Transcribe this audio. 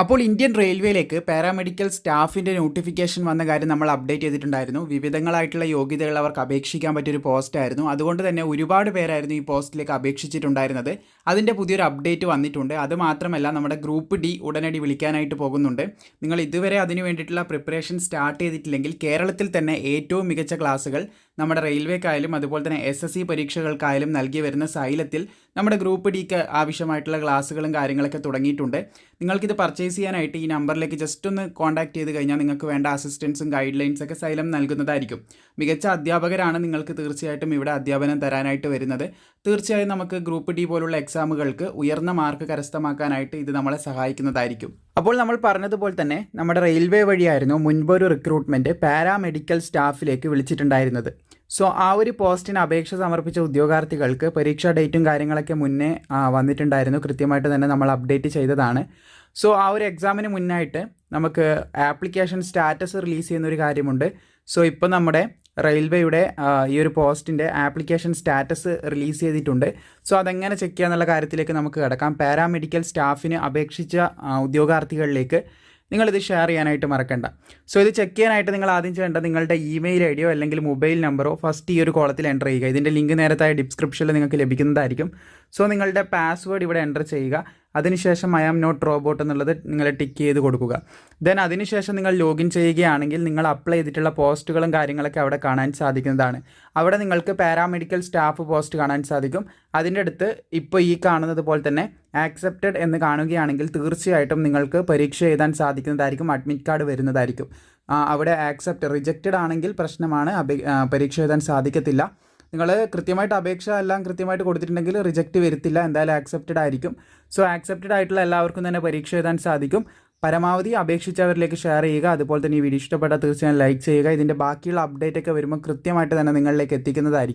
അപ്പോൾ ഇന്ത്യൻ റെയിൽവേയിലേക്ക് പാരാമെഡിക്കൽ സ്റ്റാഫിന്റെ നോട്ടിഫിക്കേഷൻ വന്ന കാര്യം നമ്മൾ അപ്ഡേറ്റ് ചെയ്തിട്ടുണ്ടായിരുന്നു. വിവിധങ്ങളായിട്ടുള്ള യോഗ്യതകൾ അവർക്ക് അപേക്ഷിക്കാൻ പറ്റിയൊരു പോസ്റ്റായിരുന്നു അതുകൊണ്ട് തന്നെ ഒരുപാട് പേരായിരുന്നു ഈ പോസ്റ്റിലേക്ക് അപേക്ഷിച്ചിട്ടുണ്ടായിരുന്നത്. അതിന്റെ പുതിയൊരു അപ്ഡേറ്റ് വന്നിട്ടുണ്ട്. അത് മാത്രമല്ല നമ്മുടെ ഗ്രൂപ്പ് ഡി ഉടനടി വിളിക്കാനായിട്ട് പോകുന്നുണ്ട്. നിങ്ങൾ ഇതുവരെ അതിനു വേണ്ടിയിട്ടുള്ള പ്രിപ്പറേഷൻ സ്റ്റാർട്ട് ചെയ്തിട്ടില്ലെങ്കിൽ കേരളത്തിൽ തന്നെ ഏറ്റവും മികച്ച ക്ലാസ്സുകൾ നമ്മുടെ റെയിൽവേക്കായാലും അതുപോലെ തന്നെ എസ് എസ് സി പരീക്ഷകൾക്കായാലും നൽകി വരുന്ന സൈലത്തിൽ നമ്മുടെ ഗ്രൂപ്പ് ഡിക്ക് ആവശ്യമായിട്ടുള്ള ക്ലാസ്സുകളും കാര്യങ്ങളൊക്കെ തുടങ്ങിയിട്ടുണ്ട്. നിങ്ങൾക്കിത് പർച്ചേസ് ചെയ്യാനായിട്ട് ഈ നമ്പറിലേക്ക് ജസ്റ്റ് ഒന്ന് കോൺടാക്ട് ചെയ്ത് കഴിഞ്ഞാൽ നിങ്ങൾക്ക് വേണ്ട അസിസ്റ്റൻസും ഗൈഡ് ലൈൻസ് ഒക്കെ സൈലം നൽകുന്നതായിരിക്കും. മികച്ച അധ്യാപകരാണ് നിങ്ങൾക്ക് തീർച്ചയായിട്ടും ഇവിടെ അധ്യാപനം തരാനായിട്ട് വരുന്നത്. തീർച്ചയായും നമുക്ക് ഗ്രൂപ്പ് ഡി പോലുള്ള എക്സാമുകൾക്ക് ഉയർന്ന മാർക്ക് കരസ്ഥമാക്കാനായിട്ട് ഇത് നമ്മളെ സഹായിക്കുന്നതായിരിക്കും. അപ്പോൾ നമ്മൾ പറഞ്ഞതുപോലെ തന്നെ നമ്മുടെ റെയിൽവേ വഴിയായിരുന്നു മുൻപൊരു റിക്രൂട്ട്മെന്റ് പാരാമെഡിക്കൽ സ്റ്റാഫിലേക്ക് വിളിച്ചിട്ടുണ്ടായിരുന്നത്. സോ ആ ഒരു പോസ്റ്റിന് അപേക്ഷ സമർപ്പിച്ച ഉദ്യോഗാർത്ഥികൾക്ക് പരീക്ഷാ ഡേറ്റും കാര്യങ്ങളൊക്കെ മുന്നേ വന്നിട്ടുണ്ടായിരുന്നു. കൃത്യമായിട്ട് തന്നെ നമ്മൾ അപ്ഡേറ്റ് ചെയ്തതാണ്. സോ ആ ഒരു എക്സാമിന് മുന്നായിട്ട് നമുക്ക് ആപ്ലിക്കേഷൻ സ്റ്റാറ്റസ് റിലീസ് ചെയ്യുന്ന ഒരു കാര്യമുണ്ട്. സോ ഇപ്പോൾ നമ്മുടെ റെയിൽവേയുടെ ഈ ഒരു പോസ്റ്റിന്റെ ആപ്ലിക്കേഷൻ സ്റ്റാറ്റസ് റിലീസ് ചെയ്തിട്ടുണ്ട്. സോ അതെങ്ങനെ ചെക്ക് ചെയ്യുക എന്നുള്ള കാര്യത്തിലേക്ക് നമുക്ക് കിടക്കാം. പാരാമെഡിക്കൽ സ്റ്റാഫിന് അപേക്ഷിച്ച ഉദ്യോഗാർത്ഥികളിലേക്ക് നിങ്ങളിത് ഷെയർ ചെയ്യാനായിട്ട് മറക്കണ്ട. സോ ഇത് ചെക്ക് ചെയ്യാനായിട്ട് നിങ്ങൾ ആദ്യം ചെയ്യേണ്ടത് നിങ്ങളുടെ ഇമെയിൽ ഐ ഡിയോ അല്ലെങ്കിൽ മൊബൈൽ നമ്പറോ ഫസ്റ്റ് ഈ ഒരു കോളത്തിൽ എന്റർ ചെയ്യുക. ഇതിന്റെ ലിങ്ക് നേരത്തായ ഡിസ്ക്രിപ്ഷനിൽ നിങ്ങൾക്ക് ലഭിക്കുന്നതായിരിക്കും. സോ നിങ്ങളുടെ പാസ്വേഡ് ഇവിടെ എന്റർ ചെയ്യുക. അതിനുശേഷം ഐ ആം നോട്ട് റോബോട്ട് എന്നുള്ളത് നിങ്ങൾ ടിക്ക് ചെയ്ത് കൊടുക്കുക. ദെൻ അതിനുശേഷം നിങ്ങൾ ലോഗിൻ ചെയ്യുകയാണെങ്കിൽ നിങ്ങൾ അപ്ലൈ ചെയ്തിട്ടുള്ള പോസ്റ്റുകളും കാര്യങ്ങളൊക്കെ അവിടെ കാണാൻ സാധിക്കുന്നതാണ്. അവിടെ നിങ്ങൾക്ക് പാരാമെഡിക്കൽ സ്റ്റാഫ് പോസ്റ്റ് കാണാൻ സാധിക്കും. അതിന്റെ അടുത്ത് ഇപ്പോൾ ഈ കാണുന്നത് പോലെ തന്നെ ആക്സെപ്റ്റഡ് എന്ന് കാണുകയാണെങ്കിൽ തീർച്ചയായിട്ടും നിങ്ങൾക്ക് പരീക്ഷ എഴുതാൻ സാധിക്കുന്നതായിരിക്കും അഡ്മിറ്റ് കാർഡ് വരുന്നതായിരിക്കും. അവിടെ ആക്സെപ്റ്റ് റിജക്റ്റഡ് ആണെങ്കിൽ പ്രശ്നമാണ് പരീക്ഷ എഴുതാൻ സാധിക്കത്തില്ല. നിങ്ങൾ കൃത്യമായിട്ട് അപേക്ഷ എല്ലാം കൃത്യമായിട്ട് കൊടുത്തിട്ടുണ്ടെങ്കിൽ റിജക്റ്റ് വരുത്തില്ല. എന്തായാലും ആക്സെപ്റ്റഡ് ആയിരിക്കും. സോ ആക്സെപ്റ്റഡ് ആയിട്ടുള്ള എല്ലാവർക്കും തന്നെ പരീക്ഷ എഴുതാൻ സാധിക്കും. പരമാവധി അപേക്ഷിച്ചവരിലേക്ക് ഷെയർ ചെയ്യുക. അതുപോലെ തന്നെ ഈ വീഡിയോ ഇഷ്ടപ്പെട്ടാൽ തീർച്ചയായും ലൈക്ക് ചെയ്യുക. ഇതിന്റെ ബാക്കിയുള്ള അപ്ഡേറ്റ് ഒക്കെ വരുമ്പോൾ കൃത്യമായിട്ട് തന്നെ നിങ്ങളിലേക്ക് എത്തിക്കുന്നതായിരിക്കും.